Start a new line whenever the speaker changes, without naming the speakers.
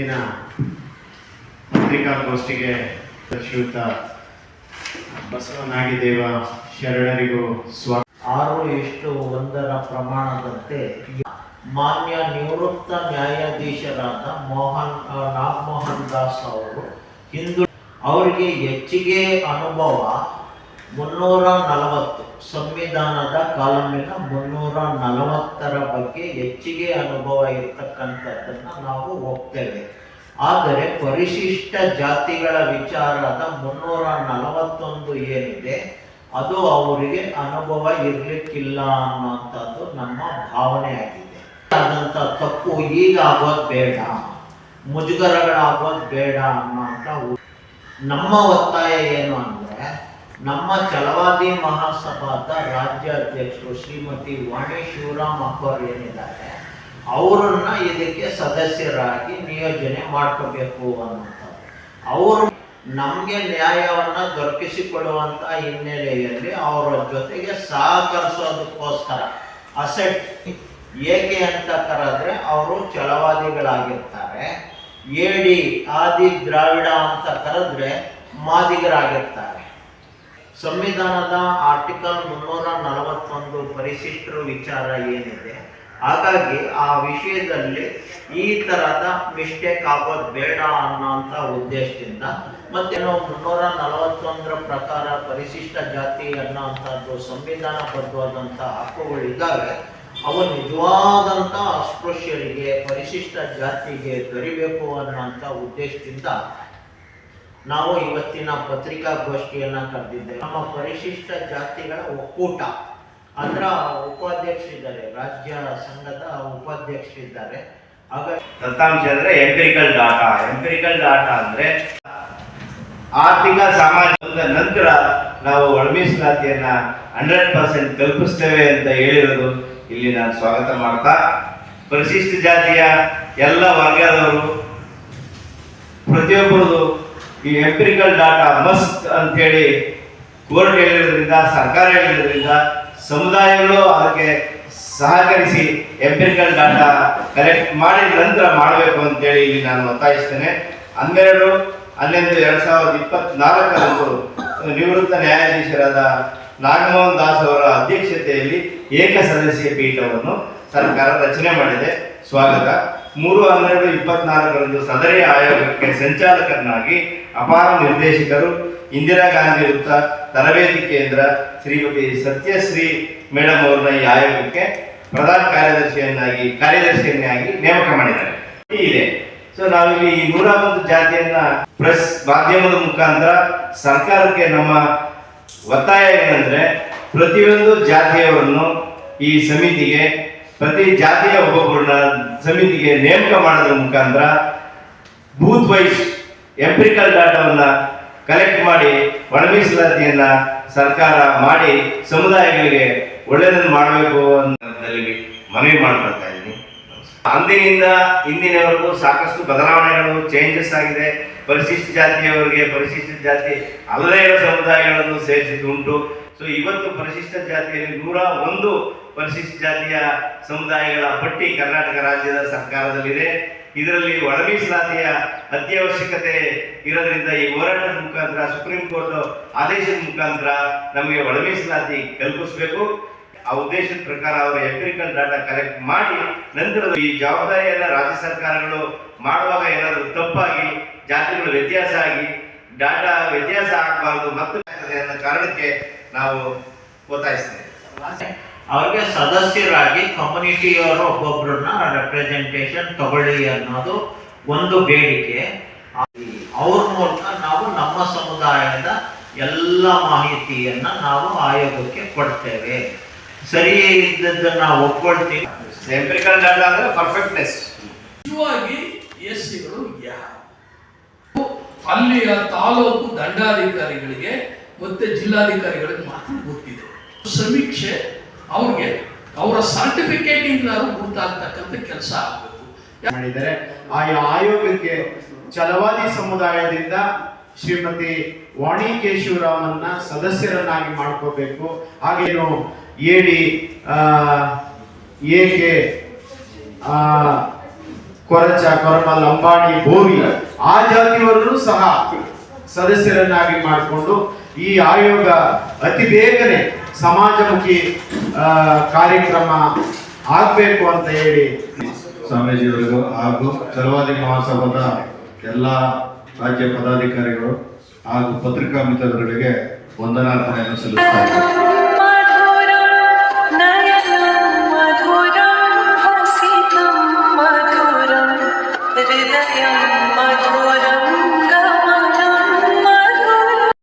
ಇಂದಿನ ಪತ್ರಿಕಾಗೋಷ್ಠಿಗೆ ಶ್ರೀಯುತ ಬಸವನಾಗಿದೇವ ಶರಣರಿಗೂ ಸ್ವಾಗತ.
ಆರು ಎಷ್ಟು ಒಂದರ ಪ್ರಮಾಣದಂತೆ ಮಾನ್ಯ ನಿವೃತ್ತ ನ್ಯಾಯಾಧೀಶರಾದ ಮೋಹನ್ ರಾಮ್ ಮೋಹನ್ ದಾಸ್ ಅವರು ಹಿಂದೂ ಅವರಿಗೆ ಹೆಚ್ಚಿಗೆ ಅನುಭವ ಮುನ್ನೂರ ನಲವತ್ತು ಸಂವಿಧಾನದ ಕಾಲಮಿನ ಮುನ್ನೂರ ನಲವತ್ತರ ಬಗ್ಗೆ ಹೆಚ್ಚಿಗೆ ಅನುಭವ ಇರ್ತಕ್ಕಂಥದ್ದನ್ನು ನಾವು ಹೋಗ್ತೇವೆ ಆದರೆ ಪರಿಶಿಷ್ಟ ಜಾತಿಗಳ ವಿಚಾರದ ಮುನ್ನೂರ ನಲವತ್ತೊಂದು ಏನಿದೆ, ಅದು ಅವರಿಗೆ ಅನುಭವ ಇರಲಿಕ್ಕಿಲ್ಲ ಅನ್ನುವಂಥದ್ದು ನಮ್ಮ ಭಾವನೆ ಆಗಿದೆ. ಆದಂಥ ತಪ್ಪು ಈಗ ಆಗೋದು ಬೇಡ, ಮುಜುಗರಗಳಾಗೋದು ಬೇಡ ಅನ್ನೋಂಥ ಉ- ನಮ್ಮ ಒತ್ತಾಯ ಏನು ಅಂದ್ರೆ ನಮ್ಮ ಚಲವಾದಿ ಮಹಾಸಭಾದ ರಾಜ್ಯ ಅಧ್ಯಕ್ಷರು ಶ್ರೀಮತಿ ವಾಣಿ ಶಿವರಾಮ್ ಅಪ್ಪರ್ ಏನಿದ್ದಾರೆ, ಅವರನ್ನ ಇದಕ್ಕೆ ಸದಸ್ಯರಾಗಿ ನಿಯೋಜನೆ ಮಾಡ್ಕೋಬೇಕು ಅನ್ನುವಂಥದ್ದು. ಅವರು ನಮಗೆ ನ್ಯಾಯವನ್ನು ದೊರಕಿಸಿಕೊಡುವಂತ ಹಿನ್ನೆಲೆಯಲ್ಲಿ ಅವರ ಜೊತೆಗೆ ಸಹಕರಿಸೋದಕ್ಕೋಸ್ಕರ ಅಸೆಟ್ ಏಕೆ ಅಂತ ಕರೆದ್ರೆ ಅವರು ಛಲವಾದಿಗಳಾಗಿರ್ತಾರೆ ಏಡಿ ಆದಿ ದ್ರಾವಿಡ ಅಂತ ಕರೆದ್ರೆ ಮಾದಿಗರಾಗಿರ್ತಾರೆ. ಸಂವಿಧಾನದ ಆರ್ಟಿಕಲ್ ಮುನ್ನೂರ ನಲವತ್ತೊಂದು ಪರಿಶಿಷ್ಟರು ವಿಚಾರ ಏನಿದೆ, ಹಾಗಾಗಿ ಆ ವಿಷಯದಲ್ಲಿ ಈ ತರದ ಮಿಸ್ಟೇಕ್ ಆಗೋದು ಬೇಡ ಅನ್ನೋಂಥ ಉದ್ದೇಶದಿಂದ ಮತ್ತೆ ನಾವು ಮುನ್ನೂರ ನಲವತ್ತೊಂದರ ಪ್ರಕಾರ ಪರಿಶಿಷ್ಟ ಜಾತಿ ಅನ್ನೋಂಥದ್ದು ಸಂವಿಧಾನಬದ್ಧವಾದಂಥ ಹಕ್ಕುಗಳಿದ್ದಾವೆ ಅವು ನಿಜವಾದಂಥ ಅಸ್ಪೃಶ್ಯರಿಗೆ, ಪರಿಶಿಷ್ಟ ಜಾತಿಗೆ ದೊರಿಬೇಕು ಅನ್ನೋಂಥ ಉದ್ದೇಶದಿಂದ ನಾವು ಇವತ್ತಿನ ಪತ್ರಿಕಾಗೋಷ್ಠಿಯನ್ನ ಕರೆದಿದ್ದೇವೆ. ನಮ್ಮ ಪರಿಶಿಷ್ಟ ಜಾತಿಗಳ ಒಕ್ಕೂಟ. ಅದರ ಉಪಾಧ್ಯಕ್ಷರಿದ್ದಾರೆ. ರಾಜ್ಯ ಸಂಘದ ಉಪಾಧ್ಯಕ್ಷ ಇದ್ದಾರೆ
ದತ್ತಾಂಶ ಅಂದ್ರೆ ಎಂಪಿರಿಕಲ್ ಡಾಟಾ ಎಂಪಿರಿಕಲ್ ಡಾಟಾ ಅಂದ್ರೆ ಆರ್ಥಿಕ, ಸಾಮಾಜಿಕ ನಂತರ ನಾವು ಒಳಮೀಸಲಾತಿಯನ್ನ ಹಂಡ್ರೆಡ್ ಪರ್ಸೆಂಟ್ ಕಲ್ಪಿಸ್ತೇವೆ ಅಂತ ಹೇಳಿರೋದು ಇಲ್ಲಿ ನಾನು ಸ್ವಾಗತ ಮಾಡ್ತಾ. ಪರಿಶಿಷ್ಟ ಜಾತಿಯ ಎಲ್ಲ ವರ್ಗದವರು ಪ್ರತಿಯೊಬ್ಬರದು ಈ ಎಂಪಿರಿಕಲ್ ಡಾಟಾ ಮಸ್ಟ್ ಅಂತೇಳಿ ಕೋರ್ಟ್ ಹೇಳಿರೋದ್ರಿಂದ, ಸರ್ಕಾರ ಹೇಳಿರೋದ್ರಿಂದ ಸಮುದಾಯಗಳು ಅದಕ್ಕೆ ಸಹಕರಿಸಿ ಎಂಪಿರಿಕಲ್ ಡಾಟಾ ಕಲೆಕ್ಟ್ ಮಾಡಿದ ನಂತರ ಮಾಡಬೇಕು ಅಂತೇಳಿ ಇಲ್ಲಿ ನಾನು ಒತ್ತಾಯಿಸ್ತೇನೆ. ಹನ್ನೆರಡು ಹನ್ನೊಂದು ಎರಡು ಸಾವಿರದ ಇಪ್ಪತ್ನಾಲ್ಕರಂದು ನಿವೃತ್ತ ನ್ಯಾಯಾಧೀಶರಾದ ನಾಗಮೋಹನ್ ದಾಸ್ ಅವರ ಅಧ್ಯಕ್ಷತೆಯಲ್ಲಿ ಏಕ ಸದಸ್ಯ ಪೀಠವನ್ನು ಸರ್ಕಾರ ರಚನೆ ಮಾಡಿದೆ. ಸ್ವಾಗತ. ಮೂರು ಹನ್ನೆರಡು ಇಪ್ಪತ್ನಾಲ್ಕರಂದು ಸದರಿ ಆಯೋಗಕ್ಕೆ ಸಂಚಾಲಕರನ್ನಾಗಿ ಅಪಾರ ನಿರ್ದೇಶಕರು ಇಂದಿರಾ ಗಾಂಧಿ ವೃತ್ತ, ತರಬೇತಿ ಕೇಂದ್ರ ಶ್ರೀಮತಿ ಸತ್ಯಶ್ರೀ ಮೇಡಮ್ ಅವರನ್ನ ಈ ಆಯೋಗಕ್ಕೆ ಪ್ರಧಾನ ಕಾರ್ಯದರ್ಶಿಯನ್ನಾಗಿ ಕಾರ್ಯದರ್ಶಿಯನ್ನಾಗಿ ನೇಮಕ ಮಾಡಿದ್ದಾರೆ. ಇದೆ. ಸೊ ನಾವಿಲ್ಲಿ ಈ ನೂರ ಒಂದು ಜಾತಿಯನ್ನ ಪ್ರೆಸ್ ಮಾಧ್ಯಮದ ಮುಖಾಂತರ ಸರ್ಕಾರಕ್ಕೆ ನಮ್ಮ ಒತ್ತಾಯ ಏನಂದ್ರೆ ಪ್ರತಿಯೊಂದು ಜಾತಿಯವರನ್ನು ಈ ಸಮಿತಿಗೆ ಪ್ರತಿ ಜಾತಿಯ ಒಬ್ಬೊಬ್ಬರನ್ನ ಸಮಿತಿಗೆ ನೇಮಕ ಮಾಡೋದ್ರ ಮುಖಾಂತರ ಬೂತ್ ವೈಸ್ ಎಂಪ್ರಿಕಲ್ ಡಾಟಾವನ್ನ ಕಲೆಕ್ಟ್ ಮಾಡಿ ಒಳ ಮೀಸಲಾತಿಯನ್ನ ಸರ್ಕಾರ ಮಾಡಿ ಸಮುದಾಯಗಳಿಗೆ ಒಳ್ಳೆಯದನ್ನು ಮಾಡಬೇಕು ಅನ್ನೋದ್ರಲ್ಲಿ ಮನವಿ ಮಾಡ್ಕೊಳ್ತಾ ಇದ್ದೀನಿ. ಅಂದಿನಿಂದ ಇಂದಿನವರೆಗೂ ಸಾಕಷ್ಟು ಬದಲಾವಣೆಗಳು ಚೇಂಜಸ್ ಆಗಿದೆ. ಪರಿಶಿಷ್ಟ ಜಾತಿಯವರಿಗೆ ಪರಿಶಿಷ್ಟ ಜಾತಿ ಅಲ್ಲದೇ ಇರೋ ಸಮುದಾಯಗಳನ್ನು ಸೇರಿಸಿದ್ದುಂಟು ಸೊ ಇವತ್ತು ಪರಿಶಿಷ್ಟ ಜಾತಿಯಲ್ಲಿ ನೂರ ಒಂದು ಪರಿಶಿಷ್ಟ ಜಾತಿಯ ಸಮುದಾಯಗಳ ಪಟ್ಟಿ ಕರ್ನಾಟಕ ರಾಜ್ಯದ ಸರ್ಕಾರದಲ್ಲಿದೆ. ಇದರಲ್ಲಿ ಒಳ ಮೀಸಲಾತಿಯ ಅತ್ಯವಶ್ಯಕತೆ ಇರೋದ್ರಿಂದ ಈ ಹೋರಾಟದ ಮುಖಾಂತರ, ಸುಪ್ರೀಂ ಕೋರ್ಟ್ ಆದೇಶದ ಮುಖಾಂತರ ನಮಗೆ ಒಳ ಮೀಸಲಾತಿ ಕಲ್ಪಿಸಬೇಕು. ಆ ಉದ್ದೇಶದ ಪ್ರಕಾರ ಅವರು ಎಂಪಿರಿಕಲ್ ಡಾಟಾ ಕಲೆಕ್ಟ್ ಮಾಡಿ, ನಂತರ ಈ ಜವಾಬ್ದಾರಿಯನ್ನ ರಾಜ್ಯ ಸರ್ಕಾರಗಳು ಮಾಡುವಾಗ ಏನಾದರೂ ತಪ್ಪಾಗಿ, ಜಾತಿಗಳು ವ್ಯತ್ಯಾಸ ಆಗಿ ಡಾಟಾ ವ್ಯತ್ಯಾಸ ಆಗಬಾರದು ಮತ್ತು ಅನ್ನೋ ಕಾರಣಕ್ಕೆ ನಾವು ಒತ್ತಾಯಿಸ್ತೇವೆ.
ಅವ್ರಿಗೆ ಸದಸ್ಯರಾಗಿ ಕಮ್ಯುನಿಟಿಯವರು ಒಬ್ಬೊಬ್ಬರನ್ನ ರೆಪ್ರೆಸೆಂಟೇಷನ್ ತಗೊಳ್ಳಿ ಅನ್ನೋದು ಒಂದು ಬೇಡಿಕೆ. ಅವ್ರ ಮೂಲಕ ನಾವು ನಮ್ಮ ಸಮುದಾಯದ ಎಲ್ಲ ಮಾಹಿತಿಯನ್ನ ನಾವು ಆಯೋಗಕ್ಕೆ ಕೊಡ್ತೇವೆ. ಸರಿ ಇದ್ದದ್ದನ್ನ ಒಪ್ಕೊಳ್ತೀವಿ.
ಎಂಪಿರಿಕಲ್ ಡಾಟಾ ಅಂದ್ರೆ ಪರ್ಫೆಕ್ಟ್ನೆಸ್
ನಿಜವಾಗಿ ಎಸ್ ಸಿಗಳು ಯಾರು? ಅಲ್ಲಿಯ ತಾಲೂಕು ದಂಡಾಧಿಕಾರಿಗಳಿಗೆ ಮತ್ತೆ ಜಿಲ್ಲಾಧಿಕಾರಿಗಳಿಗೆ ಮಾತ್ರ ಗೊತ್ತಿದೆ. ಸಮೀಕ್ಷೆ ಅವ್ರಿಗೆ ಅವರ ಸರ್ಟಿಫಿಕೇಟ್ ಇಂದ ಗುರುತಾಗ್ತಕ್ಕಂಥ ಕೆಲಸ ಆಗಬೇಕು.
ಮಾಡಿದರೆ ಆಯಾ ಆಯೋಗಕ್ಕೆ ಛಲವಾದಿ ಸಮುದಾಯದಿಂದ ಶ್ರೀಮತಿ ವಾಣಿ ಕೇಶವರಾಮನ್ನ ಸದಸ್ಯರನ್ನಾಗಿ ಮಾಡ್ಕೋಬೇಕು. ಹಾಗೇನು ಏಡಿ ಏಕೆ ಕೊರಚ ಕೊರಮ ಲಂಬಾಣಿ ಬೋವಿ ಆ ಜಾತಿಯವರನ್ನು ಸಹ ಸದಸ್ಯರನ್ನಾಗಿ ಮಾಡಿಕೊಂಡು ಈ ಆಯೋಗ ಅತಿ ಬೇಗನೆ ಸಮಾಜಮುಖಿ ಕಾರ್ಯಕ್ರಮ ಆಗಬೇಕು ಅಂತ ಹೇಳಿ.
ಸ್ವಾಮೀಜಿಯವರಿಗೂ ಹಾಗೂ ಚಲವಾದಿ ಮಹಾಸಭಾದ ಎಲ್ಲ ರಾಜ್ಯ ಪದಾಧಿಕಾರಿಗಳು ಹಾಗೂ ಪತ್ರಿಕಾ ಮಿತ್ರರುಗಳಿಗೆ ವಂದನಾರ್ಪಣೆಯನ್ನು ಸಲ್ಲಿಸುತ್ತಾರೆ